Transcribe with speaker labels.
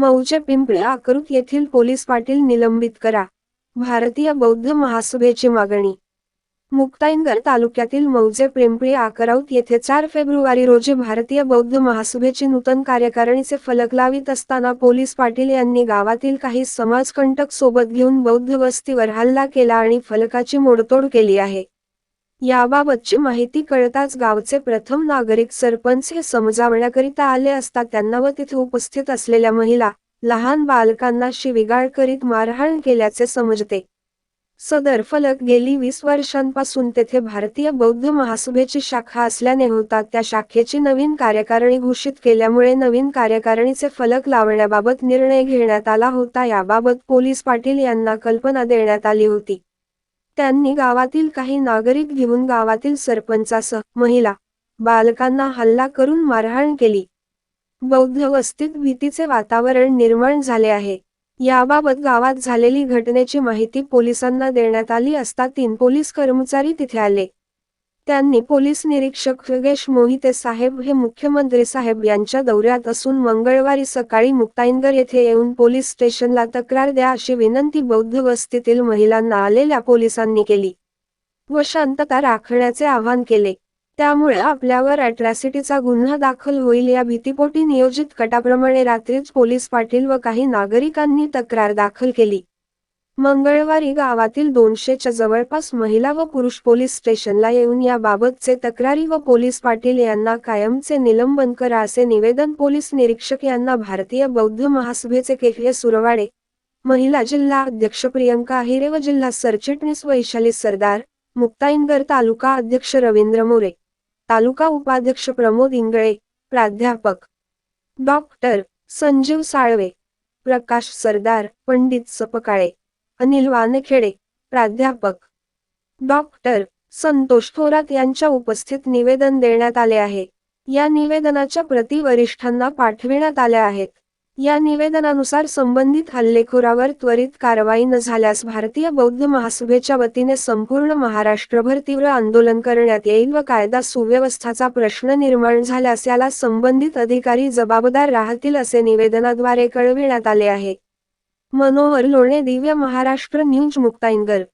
Speaker 1: मौजे पिंपळ्या आकरूत येथील पोलीस पाटील निलंबित करा भारतीय बौद्ध महासभेची मागणी मुक्ताईनगर तालुक्यातील मौजे प्रेमप्रिय आकराऊत येथे चार फेब्रुवारी रोजी भारतीय बौद्ध महासभेची नूतन कार्यकारिणीचे फलक लावित असताना पोलीस पाटील यांनी गावातील काही समाजकंटक सोबत घेऊन बौद्ध वस्तीवर हल्ला केला आणि फलकाची मोडतोड केली आहे याबाबतची माहिती कळताच गावचे प्रथम नागरिक सरपंच हे समजावण्याकरिता आले असता त्यांना व तिथे उपस्थित असलेल्या महिला लहान बालकांना शिविगाळ करीत मारहाण केल्याचे समजते सदर फलक गेली वीस वर्षांपासून तेथे भारतीय बौद्ध महासभेची शाखा असल्याने होता त्या शाखेची नवीन कार्यकारणी घोषित केल्यामुळे नवीन कार्यकारिणीचे फलक लावण्याबाबत निर्णय घेण्यात आला होता याबाबत पोलीस पाटील यांना कल्पना देण्यात आली होती त्यांनी गावातील काही नागरिक घेऊन गावातील सरपंचासह महिला बालकांना हल्ला करून मारहाण केली बौद्ध वस्तीत भीतीचे वातावरण निर्माण झाले आहे याबाबत गावात झालेली घटनेची माहिती पोलिसांना देण्यात आली असता तीन पोलीस कर्मचारी तिथे आले त्यांनी पोलीस निरीक्षक योगेश मोहिते साहेब हे मुख्यमंत्री साहेब यांच्या दौऱ्यात असून मंगळवारी सकाळी मुक्ताईनगर येथे येऊन पोलीस स्टेशनला तक्रार द्या अशी विनंती बौद्ध वस्तीतील महिलांना आलेल्या पोलिसांनी केली व शांतता राखण्याचे आवाहन केले त्यामुळे आपल्यावर अट्रॅसिटीचा गुन्हा दाखल होईल या भीतीपोटी नियोजित कटाप्रमाणे रात्रीच पोलीस पाटील व काही नागरिकांनी तक्रार दाखल केली मंगळवारी गावातील दोनशेच्या जवळपास महिला व पुरुष पोलीस स्टेशनला येऊन याबाबतचे तक्रारी व पोलीस पाटील यांना कायमचे निलंबन करा असे निवेदन पोलीस निरीक्षक यांना भारतीय बौद्ध महासभेचे केफिय सुरवाडे महिला जिल्हा अध्यक्ष प्रियंका अहिरे व जिल्हा सरचिटणीस वैशाली सरदार मुक्ताईनगर तालुका अध्यक्ष रवींद्र मोरे तालुका उपाध्यक्ष प्रमोद इंगळे प्राध्यापक डॉक्टर संजीव साळवे प्रकाश सरदार पंडित सपकाळे अनिल वानखेडे प्राध्यापक डॉक्टर संतोष थोरात यांच्या उपस्थित निवेदन देण्यात आले आहे या निवेदनाच्या प्रति वरिष्ठांना पाठविण्यात आल्या आहेत या निवेदनानुसार संबंधित हल्लेखोरावर त्वरित कारवाई न झाल्यास भारतीय बौद्ध महासभेच्या वतीने संपूर्ण महाराष्ट्रभर तीव्र आंदोलन करण्यात येईल व कायदा सुव्यवस्थाचा प्रश्न निर्माण झाल्यास याला संबंधित अधिकारी जबाबदार राहतील असे निवेदनाद्वारे कळविण्यात आले आहे मनोहर लोणे दिव्य महाराष्ट्र न्यूज मुक्ताईनगर